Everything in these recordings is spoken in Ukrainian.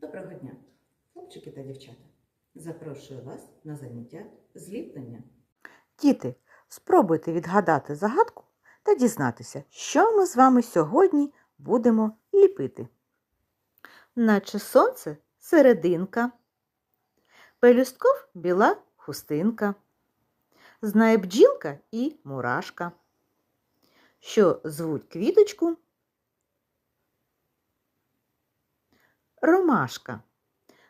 Доброго дня, хлопчики та дівчата. Запрошую вас на заняття зліплення. Діти, спробуйте відгадати загадку та дізнатися, що ми з вами сьогодні будемо ліпити. Наче сонце серединка, пелюстков біла хустинка, знає бджілка і мурашка, що звуть квіточку ромашка.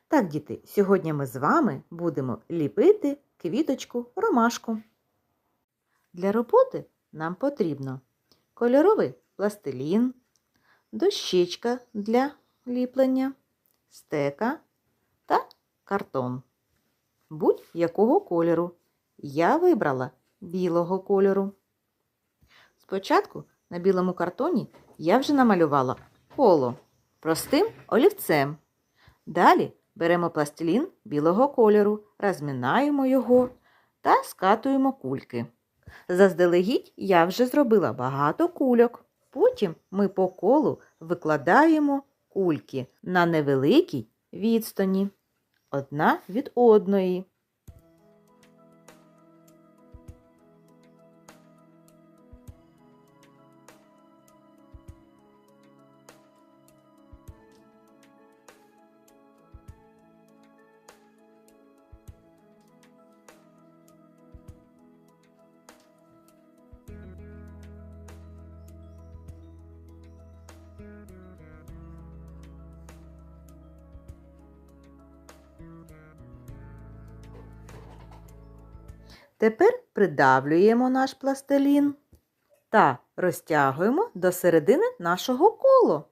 Так, діти, сьогодні ми з вами будемо ліпити квіточку ромашку. Для роботи нам потрібно кольоровий пластилін, дощечка для ліплення, стека та картон. Будь-якого кольору. Я вибрала білого кольору. Спочатку на білому картоні я вже намалювала коло простим олівцем. Далі беремо пластилін білого кольору, розмінаємо його та скатуємо кульки. Заздалегідь я вже зробила багато кульок. Потім ми по колу викладаємо кульки на невеликій відстані одна від одної. Тепер придавлюємо наш пластилін та розтягуємо до середини нашого кола.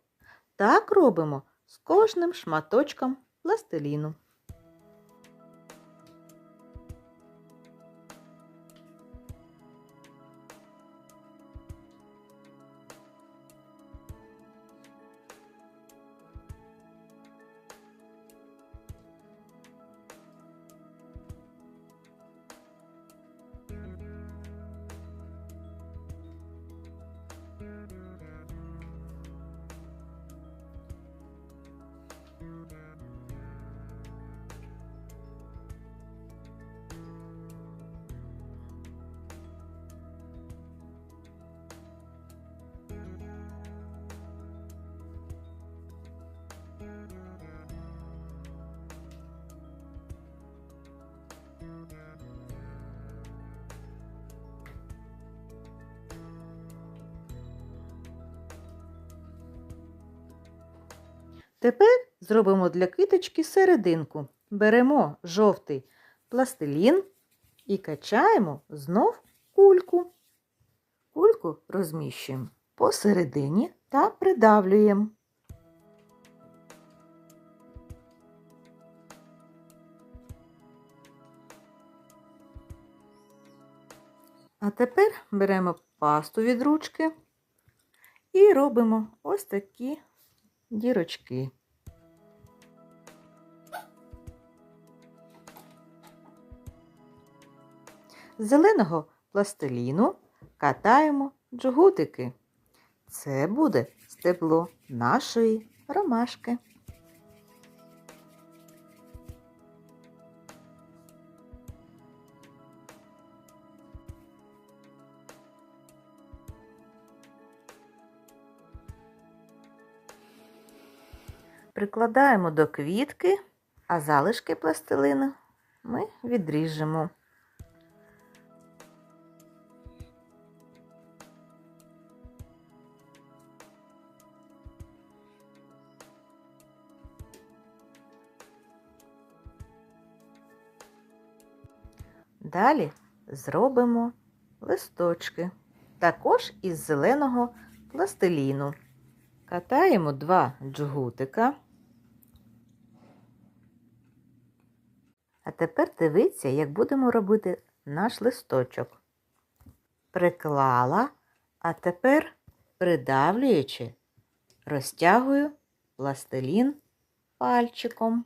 Так робимо з кожним шматочком пластиліну. Тепер зробимо для квіточки серединку. Беремо жовтий пластилін і качаємо знов кульку. Кульку розміщуємо посередині та придавлюємо. А тепер беремо пасту від ручки і робимо ось такі дірочки. З зеленого пластиліну катаємо джгутики. Це буде стебло нашої ромашки. Прикладаємо до квітки, а залишки пластилину ми відріжемо. Далі зробимо листочки, також із зеленого пластиліну. Катаємо два джгутика. А тепер дивіться, як будемо робити наш листочок. Приклала, а тепер, придавлюючи, розтягую пластилін пальчиком.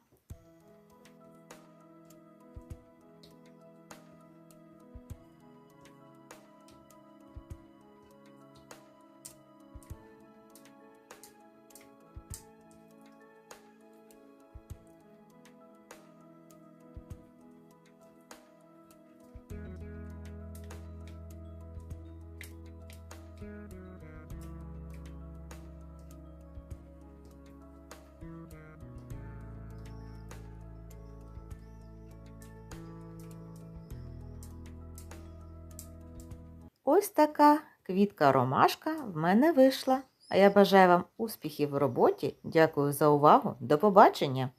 Ось така квітка ромашка в мене вийшла. А я бажаю вам успіхів в роботі. Дякую за увагу. До побачення!